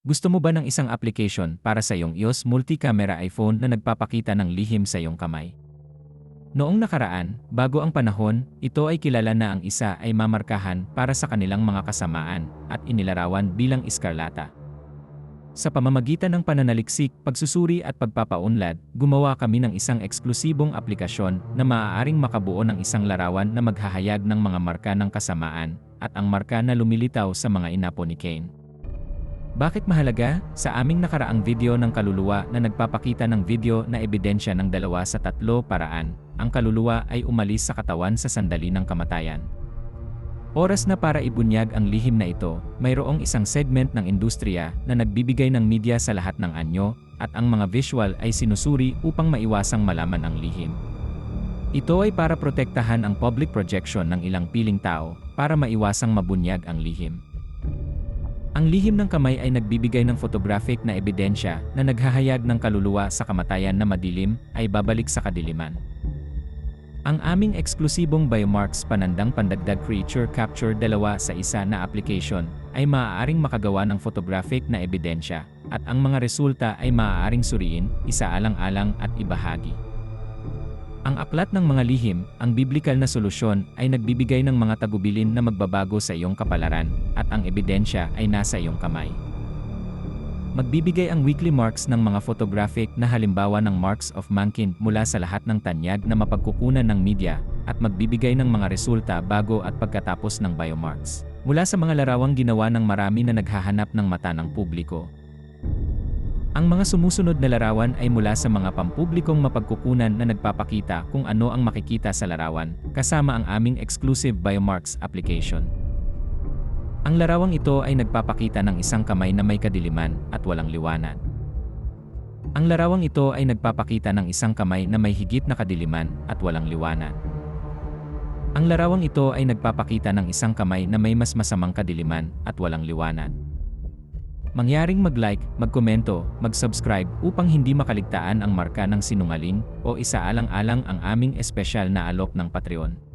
Gusto mo ba ng isang application para sa iyong iOS multi-camera iPhone na nagpapakita ng lihim sa iyong kamay? Noong nakaraan, bago ang panahon, ito ay kilala na ang isa ay mamarkahan para sa kanilang mga kasamaan at inilarawan bilang iskarlata. Sa pamamagitan ng pananaliksik, pagsusuri at pagpapaunlad, gumawa kami ng isang eksklusibong aplikasyon na maaaring makabuo ng isang larawan na maghahayag ng mga marka ng kasamaan at ang marka na lumilitaw sa mga inapo ni Kane. Bakit mahalaga? Sa aming nakaraang video ng kaluluwa na nagpapakita ng video na ebidensya ng dalawa sa tatlo paraan, ang kaluluwa ay umalis sa katawan sa sandali ng kamatayan. Oras na para ibunyag ang lihim na ito, mayroong isang segment ng industriya na nagbibigay ng media sa lahat ng anyo, at ang mga visual ay sinusuri upang maiwasang malaman ang lihim. Ito ay para protektahan ang public projection ng ilang piling tao para maiwasang mabunyag ang lihim. Ang lihim ng kamay ay nagbibigay ng photographic na ebidensya na naghahayag ng kaluluwa sa kamatayan na madilim ay babalik sa kadiliman. Ang aming eksklusibong biomarks panandang pandagdag creature capture dalawa sa isa na application ay maaaring makagawa ng photographic na ebidensya at ang mga resulta ay maaaring suriin, isaalang-alang at ibahagi. Ang aklat ng mga lihim, ang biblikal na solusyon, ay nagbibigay ng mga tagubilin na magbabago sa iyong kapalaran, at ang ebidensya ay nasa iyong kamay. Magbibigay ang weekly marks ng mga photographic na halimbawa ng marks of mankind mula sa lahat ng tanyag na mapagkukunan ng media, at magbibigay ng mga resulta bago at pagkatapos ng biomarks. Mula sa mga larawang ginawa ng marami na naghahanap ng mata ng publiko, ang mga sumusunod na larawan ay mula sa mga pampublikong mapagkukunan na nagpapakita kung ano ang makikita sa larawan, kasama ang aming exclusive Biomarks application. Ang larawang ito ay nagpapakita ng isang kamay na may kadiliman at walang liwanag. Ang larawang ito ay nagpapakita ng isang kamay na may higit na kadiliman at walang liwanag. Ang larawang ito ay nagpapakita ng isang kamay na may mas masamang kadiliman at walang liwanag. Mangyaring mag-like, magkomento, mag-subscribe upang hindi makaligtaan ang marka ng sinungaling o isaalang-alang ang aming espesyal na alok ng Patreon.